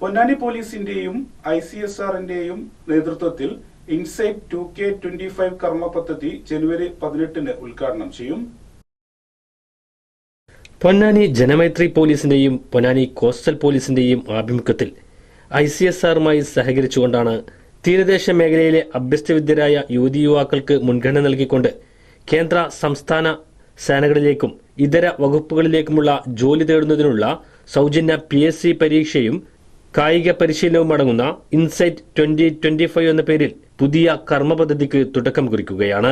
പൊന്നാനി പോലീസിന്റെയും I C S ആറിന്റെയും നേതൃത്വത്തിൽ insight two K twenty five കർമ്മ പദ്ധതി ജനുവരി പതിനെട്ടിന് ഉദ്ഘാടനം ചെയ്യും. പൊന്നാനി ജനമൈത്രി പോലീസിന്റെയും പൊന്നാനി കോസ്റ്റൽ പോലീസിന്റെയും ആഭിമുഖ്യത്തിൽ ഐ സി എസ് ആറുമായി സഹകരിച്ചുകൊണ്ടാണ് തീരദേശ മേഖലയിലെ അഭ്യസ്തവിദ്യരായ യുവതി യുവാക്കൾക്ക് മുൻഗണന നൽകിക്കൊണ്ട് കേന്ദ്ര സംസ്ഥാന സേനകളിലേക്കും ഇതര വകുപ്പുകളിലേക്കുമുള്ള ജോലി തേടുന്നതിനുള്ള സൗജന്യ പി എസ് സി പരീക്ഷയും കായിക പരിശീലനവും അടങ്ങുന്ന ഇൻസൈറ്റ് ട്വന്റി ട്വന്റി ഫൈവ് എന്ന പേരിൽ പുതിയ കർമ്മ പദ്ധതിക്ക് തുടക്കം കുറിക്കുകയാണ്.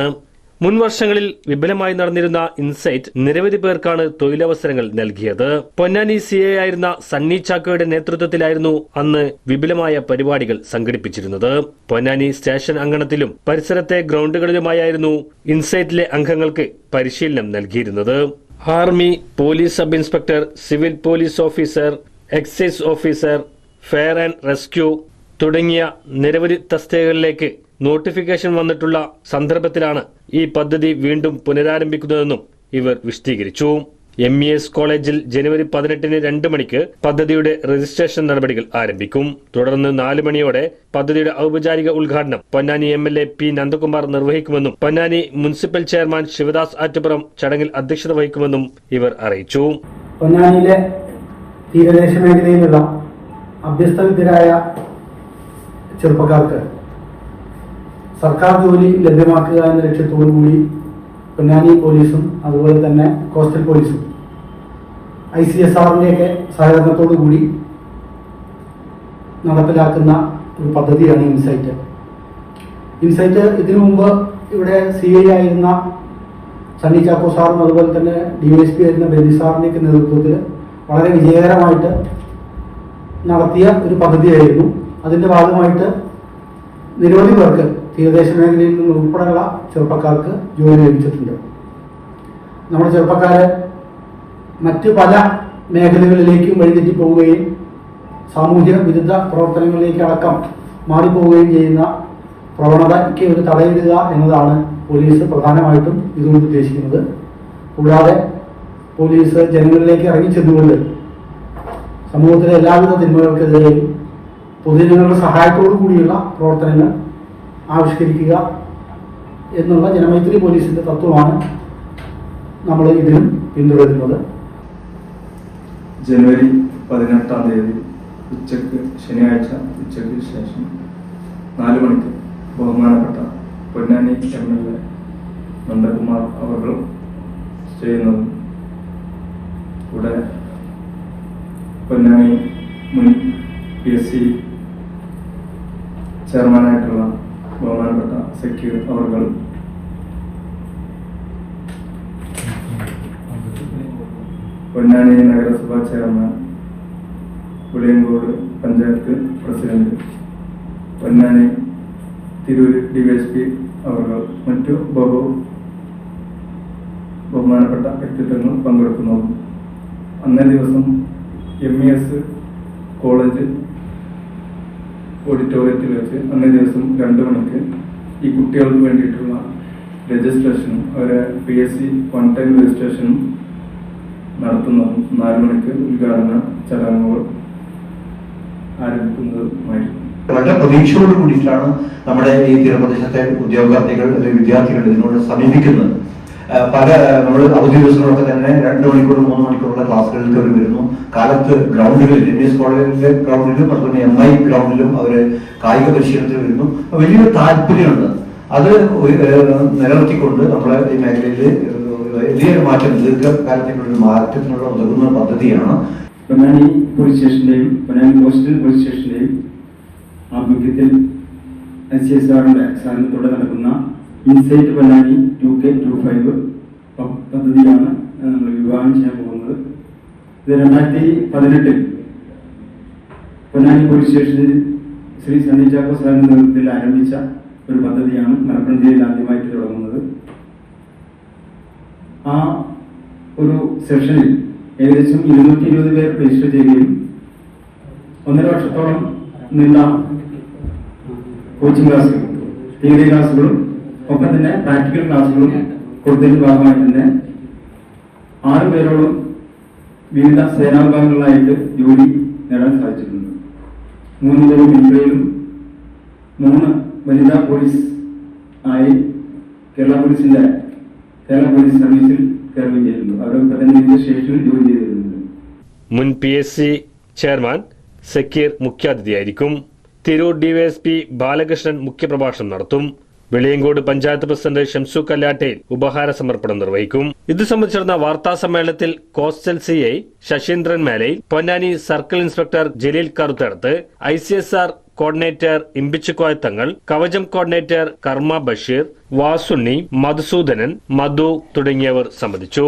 മുൻ വർഷങ്ങളിൽ വിപുലമായി നടന്നിരുന്ന ഇൻസൈറ്റ് നിരവധി പേർക്കാണ് തൊഴിലവസരങ്ങൾ നൽകിയത്. പൊന്നാനി സി എ ആയിരുന്ന സണ്ണി ചാക്കോയുടെ നേതൃത്വത്തിലായിരുന്നു അന്ന് വിപുലമായ പരിപാടികൾ സംഘടിപ്പിച്ചിരുന്നത്. പൊന്നാനി സ്റ്റേഷൻ അങ്കണത്തിലും പരിസരത്തെ ഗ്രൗണ്ടുകളിലുമായിരുന്നു ഇൻസൈറ്റിലെ അംഗങ്ങൾക്ക് പരിശീലനം നൽകിയിരുന്നത്. Army police sub inspector civil police officer excise officer fire and rescue തുടങ്ങിയ നിരവധി തസ്തികകളിലേക്ക് നോട്ടിഫിക്കേഷൻ വന്നിട്ടുള്ള സന്ദർഭത്തിലാണ് ഈ പദ്ധതി വീണ്ടും പുനരാരംഭിക്കുന്നതെന്നും ഇവർ വിശദീകരിച്ചു. എം ഇ എസ് കോളേജിൽ ജനുവരി പതിനെട്ടിന് രണ്ട് മണിക്ക് പദ്ധതിയുടെ രജിസ്ട്രേഷൻ നടപടികൾ ആരംഭിക്കും. തുടർന്ന് നാല് മണിയോടെ പദ്ധതിയുടെ ഔപചാരിക ഉദ്ഘാടനം Ponnani M L A P Nandakumar നിർവഹിക്കുമെന്നും Ponnani municipal chairman Sivadas Attappuram ചടങ്ങിൽ അധ്യക്ഷത വഹിക്കുമെന്നും ഇവർ അറിയിച്ചു. പൊന്നാനിയിലെ തീരദേശ മേഖലയിലുള്ള അഭ്യസ്തവിദ്യരായ ചെറുപ്പക്കാർക്ക് സർക്കാർ ജോലി ലഭ്യമാക്കുക എന്ന ലക്ഷ്യത്തോടു കൂടി പൊന്നാനി പോലീസും അതുപോലെ തന്നെ കോസ്റ്റൽ പോലീസും ഐ സി എസ് ആറിന്റെയൊക്കെ സഹകരണത്തോടു കൂടി നടപ്പിലാക്കുന്ന ഒരു പദ്ധതിയാണ് ഇൻസൈറ്റ്. ഇൻസൈറ്റ് ഇതിനു മുമ്പ് ഇവിടെ സി ഐ ആയിരുന്ന സണ്ണി ചാക്കോ സാറും അതുപോലെ തന്നെ ഡി എസ് പി ആയിരുന്ന ബെന്നി സാറിന്റെയൊക്കെ നേതൃത്വത്തിൽ വളരെ വിജയകരമായിട്ട് നടത്തിയ ഒരു പദ്ധതിയായിരുന്നു. അതിന്റെ ഭാഗമായിട്ട് നിരവധി പേർക്ക് തീരദേശ മേഖലയിൽ നിന്ന് ഉൾപ്പെടെയുള്ള ചെറുപ്പക്കാർക്ക് ജോലി ലഭിച്ചിട്ടുണ്ട്. നമ്മുടെ ചെറുപ്പക്കാർ മറ്റ് പല മേഖലകളിലേക്കും വഴിതെറ്റി പോവുകയും സാമൂഹ്യ വിരുദ്ധ പ്രവർത്തനങ്ങളിലേക്ക് അടക്കം മാറിപ്പോവുകയും ചെയ്യുന്ന പ്രവണതയ്ക്ക് ഒരു തടയിടുക എന്നതാണ് പോലീസ് പ്രധാനമായിട്ടും ഇതുകൊണ്ട് ഉദ്ദേശിക്കുന്നത്. കൂടാതെ പോലീസ് ജനങ്ങളിലേക്ക് ഇറങ്ങിച്ചെന്നുകൊണ്ട് സമൂഹത്തിലെ എല്ലാവിധ തിന്മകൾക്കെതിരെയും പൊതുജനങ്ങളുടെ സഹായത്തോടു കൂടിയുള്ള പ്രവർത്തനങ്ങൾ ആവിഷ്കരിക്കുക എന്നുള്ള ജനമൈത്രി പോലീസിന്റെ തത്വമാണ് നമ്മൾ ഇതിനും പിന്തുടരുന്നത്. ജനുവരി പതിനെട്ടാം തീയതി ഉച്ചയ്ക്ക് ശനിയാഴ്ച ഉച്ചയ്ക്ക് ശേഷം നാല് മണിക്ക് ബഹുമാനപ്പെട്ട Ponnani M L A Nandakumar അവർ ചെയ്യുന്നതും കൂടെ പൊന്നാനി മുൻ പി എസ് സി ചെയർമാനായിട്ടുള്ള ബഹുമാനപ്പെട്ട സെക്യൂർ അവർകൾ പൊന്നാനി നഗരസഭാ chairman Puliyankode panchayat president. Ponnani Tirur D S P അവർ മറ്റു ബഹു ബഹുമാനപ്പെട്ട വ്യക്തിത്വങ്ങൾ പങ്കെടുക്കുന്നു. അന്നേ ദിവസം എം ഇ എസ് കോളേജ് ഓഡിറ്റോറിയത്തിൽ വെച്ച് അന്നേ ദിവസം രണ്ട് മണിക്ക് ഈ കുട്ടികൾക്ക് വേണ്ടിയിട്ടുള്ള രജിസ്ട്രേഷനും അവരെ P S C one time രജിസ്ട്രേഷനും നടത്തുന്നതും നാല് മണിക്ക് ഉദ്ഘാടന ചടങ്ങുകൾ ആരംഭിക്കുന്നതുമായിരുന്നു. വളരെ പ്രതീക്ഷയോട് കൂടിയിട്ടാണ് നമ്മുടെ ഈ തീരപ്രദേശത്തെ ഉദ്യോഗാർത്ഥികൾ അല്ലെങ്കിൽ വിദ്യാർത്ഥികൾ ഇതിനോട് സമീപിക്കുന്നത്. പല നമ്മൾ അവധി ദിവസങ്ങളൊക്കെ തന്നെ രണ്ട് മണിക്കൂർ മൂന്ന് മണിക്കൂറുള്ള ക്ലാസ്സുകൾക്ക് അവർ വരുന്നു. കാലത്ത് ഗ്രൗണ്ടുകളിൽ എം എസ് കോളേജിലെ ഗ്രൗണ്ടിലും അതുപോലെ എം ഐ ഗ്രൗണ്ടിലും അവർ കായിക പരിശീലനത്തിന് വരുന്നു. വലിയൊരു താല്പര്യമുണ്ട്. അത് നിലനിർത്തിക്കൊണ്ട് നമ്മളെ ഈ മേഖലയിൽ വലിയൊരു മാറ്റം ദീർഘകാലത്തേക്കുള്ള മാറ്റത്തിനുള്ള ഉതകുന്ന പദ്ധതിയാണ്. പൊന്നാനി പോലീസ് സ്റ്റേഷന്റെയും പൊന്നാനി കോസ്റ്റൽ പോലീസ് സ്റ്റേഷന്റെയും ആഭിമുഖ്യത്തിൽ എസ് സി എസ് ആറിന്റെ സാന്നിധ്യത്തോടെ നടക്കുന്ന insight Ponnani two K two five പദ്ധതിയാണ് നമ്മൾ വിവാഹം ചെയ്യാൻ പോകുന്നത്. ഇത് രണ്ടായിരത്തി പതിനെട്ടിൽ പൊന്നാനി പോലീസ് സ്റ്റേഷനിൽ ശ്രീ സണ്ണി ചാക്കോ സാറിന്റെ നേതൃത്വത്തിൽ ആരംഭിച്ച ഒരു പദ്ധതിയാണ് മലപ്പുറം ജില്ലയിൽ ആദ്യമായിട്ട് തുടങ്ങുന്നത്. ആ ഒരു സെഷനിൽ ഏകദേശം ഇരുന്നൂറ്റി ഇരുപത് പേർ രജിസ്റ്റർ ചെയ്യുകയും ഒന്നര വർഷത്തോളം നിന്ന കോച്ചിങ് ക്ലാസ്സുകളും തിയറി ക്ലാസ്സുകളും ഒപ്പം തന്നെ പ്രാക്ടിക്കൽ ക്ലാസ്സുകളും കൊടുത്തതിന്റെ ഭാഗമായി തന്നെ ആറ് പേരോളം വിവിധ സേനാവിഭാഗങ്ങളിലായിട്ട് ജോലി നേടാൻ സാധിച്ചിട്ടുണ്ട്. മൂന്ന് പേര് മിലിറ്ററിയിലും മൂന്ന് വനിതാ പോലീസ് ആയി കേരള പോലീസിന്റെ കേരള പോലീസ് സർവീസിൽ കയറുകയും ചെയ്തിട്ടുണ്ട്. വിവിധ സ്റ്റേഷനിൽ ജോലി ചെയ്തിരുന്നുണ്ട് മുൻ P S C chairman Sakkeer മുഖ്യാതിഥിയായിരിക്കും. Tirur DYSP Balakrishnan മുഖ്യപ്രഭാഷണം നടത്തും. വെളിയങ്കോട് പഞ്ചായത്ത് പ്രസിഡന്റ് ഷംസു കല്ലാട്ടയിൽ ഉപഹാര സമർപ്പണം നിർവഹിക്കും. ഇത് സംബന്ധിച്ച് നടന്ന വാർത്താ സമ്മേളനത്തിൽ coastal C I Sasheendran Melayil Ponnani circle inspector Jaleel Karuthadath I C S R coordinator Imbichikoya Thangal കവചം കോർഡിനേറ്റർ കർമ്മ ബഷീർ വാസുണ്ണി മധുസൂദനൻ മധു തുടങ്ങിയവർ സംബന്ധിച്ചു.